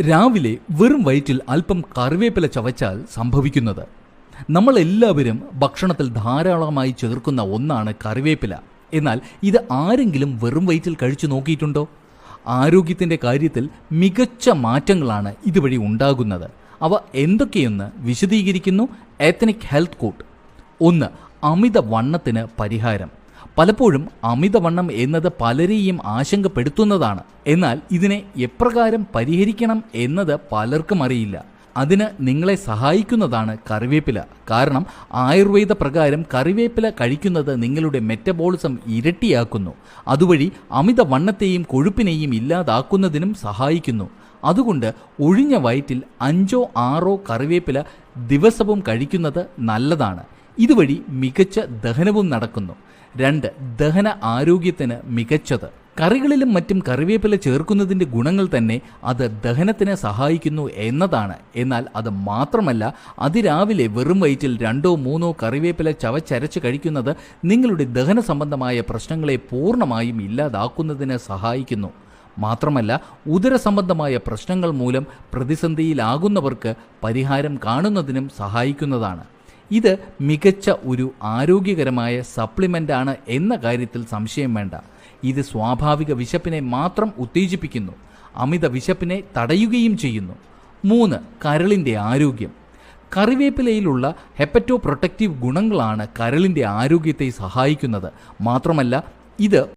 രാവിലെ വെറും വയറ്റിൽ അല്പം കറിവേപ്പില ചവച്ചാൽ സംഭവിക്കുന്നത്. നമ്മളെല്ലാവരും ഭക്ഷണത്തിൽ ധാരാളമായി ചേർക്കുന്ന ഒന്നാണ് കറിവേപ്പില. എന്നാൽ ഇത് ആരെങ്കിലും വെറും വയറ്റിൽ കഴിച്ചു നോക്കിയിട്ടുണ്ടോ? ആരോഗ്യത്തിന്റെ കാര്യത്തിൽ മികച്ച മാറ്റങ്ങളാണ് ഇതുവഴി ഉണ്ടാകുന്നത്. അവ എന്തൊക്കെയെന്ന് വിശദീകരിക്കുന്നു എത്തനിക് ഹെൽത്ത് കോട്ട് ഒന്ന് അമിത വണ്ണത്തിന് പരിഹാരം. പലപ്പോഴും അമിതവണ്ണം എന്നത് പലരെയും ആശങ്കപ്പെടുത്തുന്നതാണ്. എന്നാൽ ഇതിനെ എപ്രകാരം പരിഹരിക്കണം എന്നത് പലർക്കും അറിയില്ല. അതിന് നിങ്ങളെ സഹായിക്കുന്നതാണ് കറിവേപ്പില. കാരണം ആയുർവേദ പ്രകാരം കറിവേപ്പില കഴിക്കുന്നത് നിങ്ങളുടെ മെറ്റബോളിസം ഇരട്ടിയാക്കുന്നു. അതുവഴി അമിത വണ്ണത്തെയും കൊഴുപ്പിനെയും ഇല്ലാതാക്കുന്നതിനും സഹായിക്കുന്നു. അതുകൊണ്ട് ഒഴിഞ്ഞ വയറ്റിൽ അഞ്ചോ ആറോ കറിവേപ്പില ദിവസവും കഴിക്കുന്നത് നല്ലതാണ്. ഇതുവഴി മികച്ച ദഹനവും നടക്കുന്നു. രണ്ട് ദഹന ആരോഗ്യത്തിന് മികച്ചത്. കറികളിലും മറ്റും കറിവേപ്പില ചേർക്കുന്നതിന്റെ ഗുണങ്ങൾ തന്നെ അത് ദഹനത്തിന് സഹായിക്കുന്നു എന്നതാണ്. എന്നാൽ അത് മാത്രമല്ല അതിരാവിലെ വെറും വയറ്റിൽ രണ്ടോ മൂന്നോ കറിവേപ്പില ചവച്ചരച്ച് കഴിക്കുന്നത് നിങ്ങളുടെ ദഹന സംബന്ധമായ പ്രശ്നങ്ങളെ പൂർണമായും ഇല്ലാതാക്കുന്നതിന് സഹായിക്കുന്നു. മാത്രമല്ല ഉദര സംബന്ധമായ പ്രശ്നങ്ങൾ മൂലം പ്രതിസന്ധിയിലാകുന്നവർക്ക് പരിഹാരം കാണുന്നതിനും സഹായിക്കുന്നതാണ്. ഇത് മികച്ച ഒരു ആരോഗ്യകരമായ സപ്ലിമെന്റാണ് എന്ന കാര്യത്തിൽ സംശയം വേണ്ട. ഇത് സ്വാഭാവിക വിശപ്പിനെ മാത്രം ഉത്തേജിപ്പിക്കുന്നു. അമിത വിശപ്പിനെ തടയുകയും ചെയ്യുന്നു. മൂന്ന് കരളിന്റെ ആരോഗ്യം. കറിവേപ്പിലയിലുള്ള ഹെപ്പറ്റോ പ്രൊട്ടക്റ്റീവ് ഗുണങ്ങളാണ് കരളിന്റെ ആരോഗ്യത്തെ സഹായിക്കുന്നത്. മാത്രമല്ല ഇത്